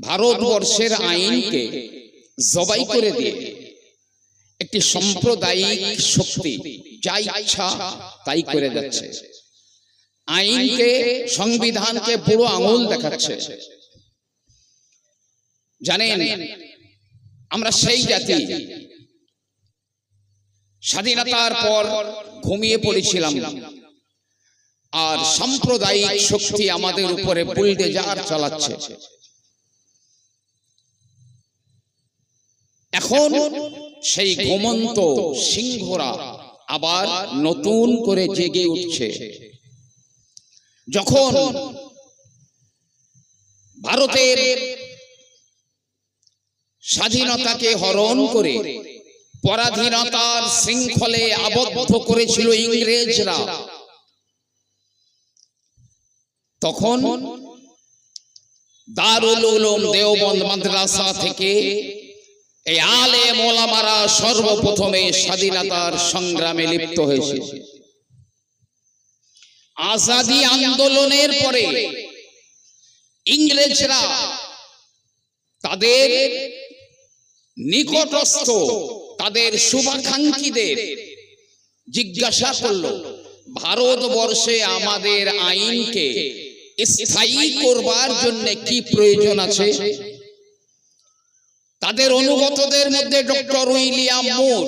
ভারতবর্ষের আইনকে জবাই করে দিয়ে একটি সাম্প্রদায়িক শক্তি যা ইচ্ছা তাই করে যাচ্ছে। আইনকে সংবিধানকে পুরো আঙুল দেখাচ্ছে। জানেন আমরা সেই জাতি। স্বাধীনতার পর ঘুমিয়ে পড়েছিলাম। আর সাম্প্রদায়িক শক্তি আমাদের উপরে বুলডেজার চালাচ্ছে। এখন সেই ঘুমন্ত সিংহরা আবার নতুন করে জেগে উঠছে। যখন ভারতের স্বাধীনতাকে হরণ করে পরাধীনতার শৃঙ্খলে আবদ্ধ করেছিল ইংরেজরা, তখন দারুল উলুম দেওবন্দ মাদ্রাসা থেকে এই আলে মোলামারা সর্বপ্রথমে স্বাধীনতার সংগ্রামে লিপ্ত হয়েছে। আজাদি আন্দোলনের পরে ইংরেজরা তাদের নিকটস্থ, তাদের শুভাকাঙ্ক্ষীদের জিজ্ঞাসা করল, ভারতবর্ষে আমাদের আইনকে স্থায়ী করবার জন্য কি প্রয়োজন আছে? তাদের অনুগতদের মধ্যে ডক্টর উইলিয়াম মুর।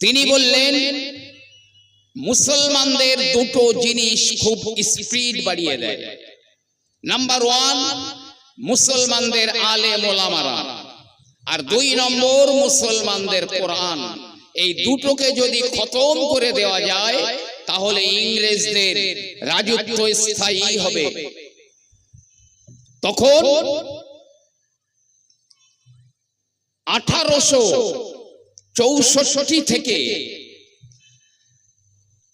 তিনি বললেন, মুসলমানদের দুটো জিনিস খুব স্পিড বাড়িয়ে দেয়। নাম্বার ওয়ান, মুসলমানদের আলে মোলামারা আর দুই নম্বর, মুসলমানদের কোরআন। এই দুটোকে যদি খতম করে দেওয়া যায়, তাহলে ইংরেজদের রাজত্ব স্থায়ী হবে। তখন আঠারোশো চৌষট্টি থেকে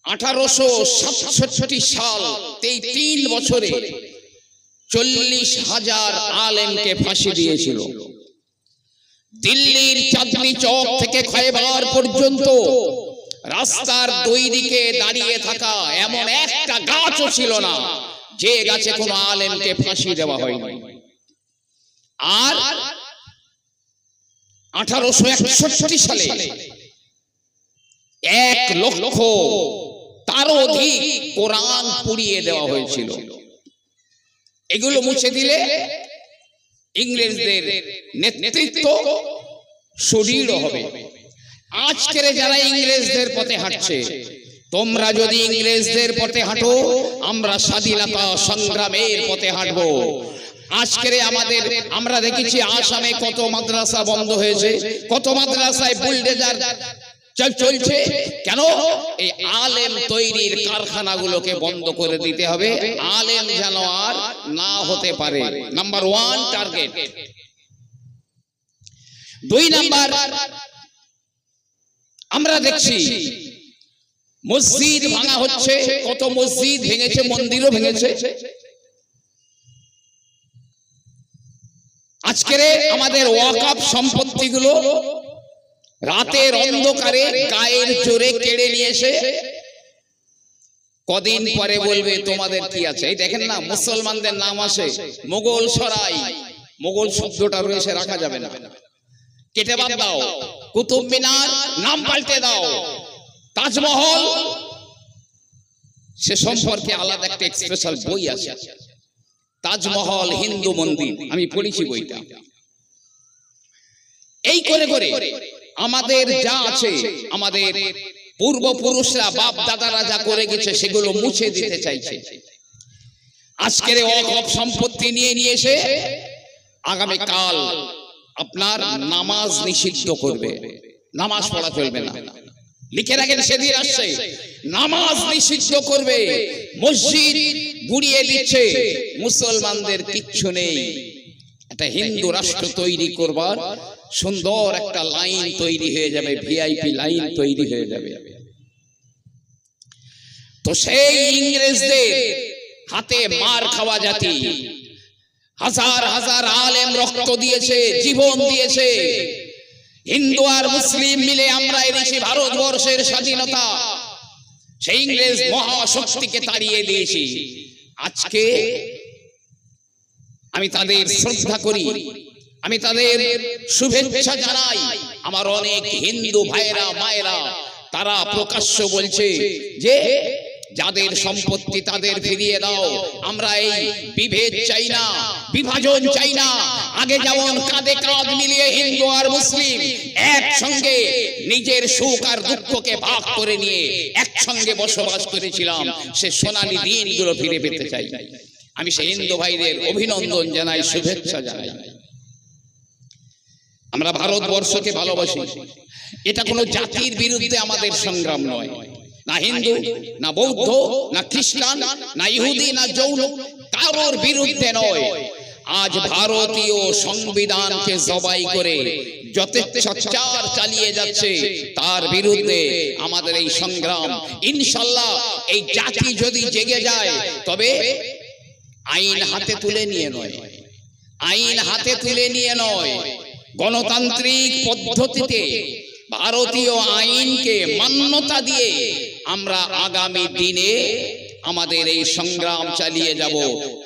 আঠারোশো সাতষট্টি সাল এই তিন বছরে চল্লিশ হাজার আলেমকে ফাঁসি দিয়েছিল। দিল্লির চাঁদনি চক থেকে খয়বার পর্যন্ত রাস্তার দুই দিকে দাঁড়িয়ে থাকা এমন একটা গাছও ছিল না, যে গাছে কোনো আলেমকে ফাঁসি দেওয়া হয়নি। আর আঠারোশো একষট্টি সালে এক লক্ষ তারও অধিক কোরআন পুড়িয়ে দেওয়া হয়েছিল। এগুলো মুছে দিলে ইংরেজদের নেতৃত্ব সুদৃঢ় হবে। আজকের যারা ইংরেজদের পথে হাঁটছে, তোমরা যদি ইংরেজদের পথে হাঁটো, আমরা স্বাধীনতা সংগ্রামের পথে হাঁটবো। আজকের আমাদের, আমরা দেখেছি আসামে কত মাদ্রাসা বন্ধ হয়েছে, কত মাদ্রাসায় বুলডেজার চলছে। কেন? এই আলেম তৈরির কারখানাগুলোকে বন্ধ করে দিতে হবে। আলেম যেন আর না হতে পারে। Number one target. দুই নাম্বার, আমরা দেখছি মসজিদ ভাঙা হচ্ছে, কত মসজিদ ভেঙেছে, মন্দিরও ভেঙেছে। আজকের আমাদের ওয়াকাপ সম্পত্তিগুলো রাতের অন্ধকারে গায়ের জোরে কেড়ে নিয়ে এসে কদিন পরে বলবে, তোমাদের কি আছে? এই দেখেন না, মুসলমানদের নাম আসে মোগল সরাই। মোগল শব্দটা রয়েছে, রাখা যাবে না। কেটে বাদ দাও। কুতুব মিনার নাম পাল্টে দাও। তাজমহল, সে সম্পর্কে আলাদা একটা স্পেশাল বই আছে। তাজমহল হিন্দু মন্দির। আমি পড়েছি বইটা। এই করে করে আমাদের যা আছে আমাদের পূর্বপুরুষরা বাপ দাদারা যা করে গেছে সেগুলো মুছে দিতে চাইছে। আজকের অকপ সম্পত্তি নিয়ে নিয়ে এসে আগামী কাল আপনার নামাজ নিষিদ্ধ করবে। নামাজ পড়া চলবে না। লিখে রাখেন সেদিন আসছে। নামাজ নিষিদ্ধ করবে। মসজিদ গুড়িয়ে দিচ্ছে। মুসলমানদের কিচ্ছু নেই। একটা হিন্দু রাষ্ট্র তৈরি করবার। সুন্দর একটা লাইন তৈরি হয়ে যাবে। ভিআইপি লাইন তৈরি হয়ে যাবে। তো সেই ইংরেজদের হাতে মার খাওয়া জাতি। হাজার হাজার আলেম রক্ত দিয়েছে জীবন দিয়েছে। হিন্দু আর মুসলিম মিলে আমরা এনেছি ভারতবর্ষের স্বাধীনতা। সেই ইংরেজ মহাশক্তিকে তাড়িয়ে দিয়েছি। আজকে আমি তাদের শ্রদ্ধা করি। আমি তাদের শুভেচ্ছা জানাই। আমার অনেক হিন্দু ভাইরা মায়েরা, তারা প্রকাশ্য বলছে যে, যাদের সম্পত্তি তাদের ফিরিয়ে দাও। আমরা এই বিভেদ চাই না। বিভাজন চাই না। আগে যেমন কাঁধে কাঁধ মিলিয়ে হিন্দু আর মুসলিম একসঙ্গে নিজের সুখ আর দুঃখকে ভাগ করে নিয়ে একসঙ্গে বসবাস করেছিলাম, সে সোনালী দিনগুলো ফিরে পেতে চাই। আমি সেই হিন্দু ভাইদের অভিনন্দন জানাই, শুভেচ্ছা জানাই। আমরা ভারতবর্ষকে ভালোবাসি। এটা কোনো জাতির বিরুদ্ধে আমাদের সংগ্রাম নয়। না হিন্দু, না বৌদ্ধ, না খ্রিস্টান, না ইহুদি, না জৌন কারোর বিরুদ্ধে নয়। আজ ভারতীয় সংবিধানকে জবাই করে যথেচ্ছাচার চালিয়ে যাচ্ছে। তার বিরুদ্ধে আমাদের এই সংগ্রাম। ইনশাল্লাহ এই জাতি যদি জেগে যায় তবে আইন হাতে তুলে নিয়ে নয়। আইন হাতে তুলে নিয়ে নয় গণতান্ত্রিক পদ্ধতিতে ভারতীয় আইনকে মান্যতা দিয়ে আমরা আগামী দিনে আমাদের এই সংগ্রাম চালিয়ে যাব।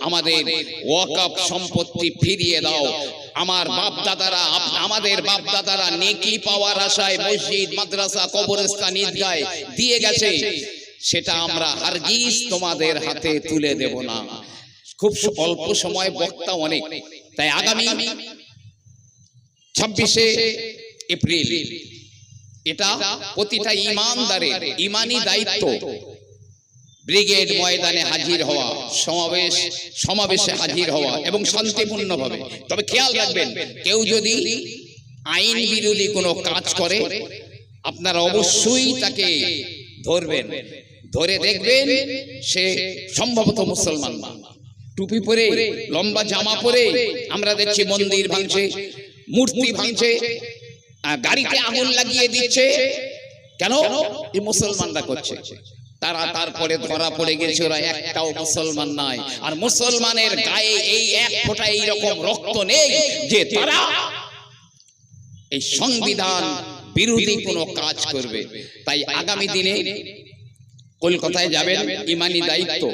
আমাদের ওয়াকআপ সম্পত্তি ফিরিয়ে দাও। আমার বাপ দাদারা আমাদের বাপ দাদারা নেকি পাওয়ার আশায় মসজিদ, মাদ্রাসা, কবরস্থান, ঈদগায় দিয়ে গেছে। সেটা আমরা হারগিজ তোমাদের হাতে তুলে দেব না। খুব অল্প সময়, বক্তা অনেক। তাই আগামী ছাব্বিশে এপ্রিল, এটা প্রতিটা ইমানদারের, ইমানি দায়িত্ব। ব্রিগেড ময়দানে হাজির হওয়া সমাবেশ সমাবেশে হাজির হওয়া এবং শান্তিপূর্ণভাবে তবে খেয়াল রাখবেন কেউ যদি আইন বিরোধী কোনো কাজ করে আপনারা অবশ্যই তাকে ধরবেন। ধরে দেখবেন সে সম্ভবত মুসলমান না। টুপি পরে লম্বা জামা পরে আমরা দেখছি মন্দির ভাঙছে মূর্তি ভাঙছে গাড়িতে আগুন লাগিয়ে দিচ্ছে। কেন? এই মুসলমানরা করছে। তারা তারপরে ধরা পড়ে গেছে, ওরা একটাও মুসলমান নাই। আর মুসলমানের গায়ে এই এক ফোঁটা এইরকম রক্ত নেই যে তারা এই সংবিধান বিরোধী কোনো কাজ করবে। তাই আগামী দিনে কলকাতায় যাবেন, ইমানি দায়িত্ব।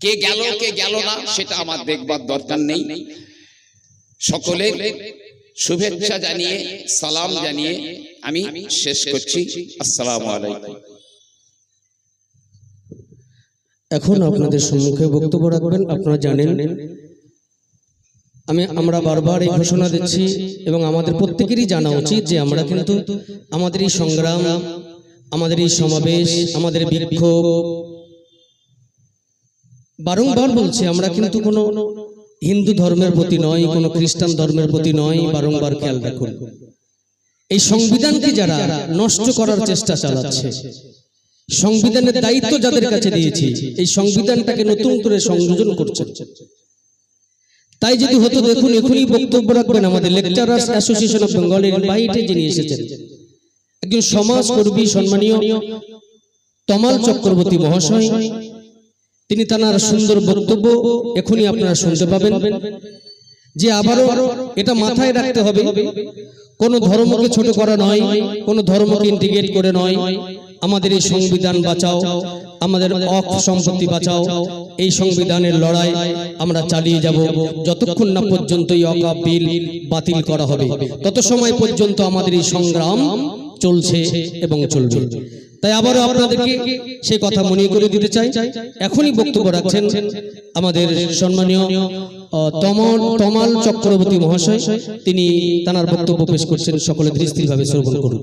কে গেল কে গেল না, সেটা আমার দেখবার দরকার নেই। সকলের শুভেচ্ছা জানিয়ে, সালাম জানিয়ে আমি শেষ করছি। আসসালামু আলাইকুম। এখন আপনাদের সম্মুখে বক্তব্য রাখবেন। আপনারা জানেন আমি আমরা বারবার এই ঘোষণা দিচ্ছি এবং আমাদের প্রত্যেকেরই জানা উচিত যে আমরা কিন্তু আমাদের এই সংগ্রাম আমাদের এই সমাবেশ আমাদের বিক্ষোভ বারংবার বলছি আমরা কিন্তু কোনো হিন্দু ধর্মের প্রতি নয় কোনো খ্রিস্টান ধর্মের প্রতি নয় বারংবার খেয়াল রাখুন। এই সংবিধানকে যারা নষ্ট করার চেষ্টা চালাচ্ছে সংবিধানের দায়িত্ব যাদের কাছে দিয়েছি এই সংবিধানটাকে নতুন করে সংযোজন করছে। তাই যদি হতো দেখুন এখনই বক্তব্য রাখবেন আমাদের লেকচারার্স অ্যাসোসিয়েশন অফ বেঙ্গলের বাইরে যিনি এসেছেন একজন সমাজকর্মী সম্মানীয় তমাল চক্রবর্তী মহাশয়। তিনি তার সুন্দর বক্তব্য এখনই আপনারা শুনতে পাবেন যে আবারও এটা মাথায় রাখতে হবে কোন ধর্মকে ছোট করা নয় কোন ধর্মকে ইন্টিগ্রেট করে নয়। আমাদের এই সংবিধান বাঁচাও আমাদের অক সম্পত্তি বাঁচাও এই সংবিধানের লড়াই আমরা চালিয়ে যাব যতক্ষণ না পর্যন্ত এই অকাপ বিল বাতিল করা হবে তত সময় পর্যন্ত আমাদের এই সংগ্রাম চলছে এবং চলবে। তাই আবারও আপনাদেরকে সেই কথা মনে করে দিতে চাই। এখনই বক্তব্য রাখছেন আমাদের সম্মানীয় তমল তমাল চক্রবর্তী মহাশয়। তিনি তানার বক্তব্য পেশ করছেন সকলে দৃষ্টিভাবে শ্রবণ করুন।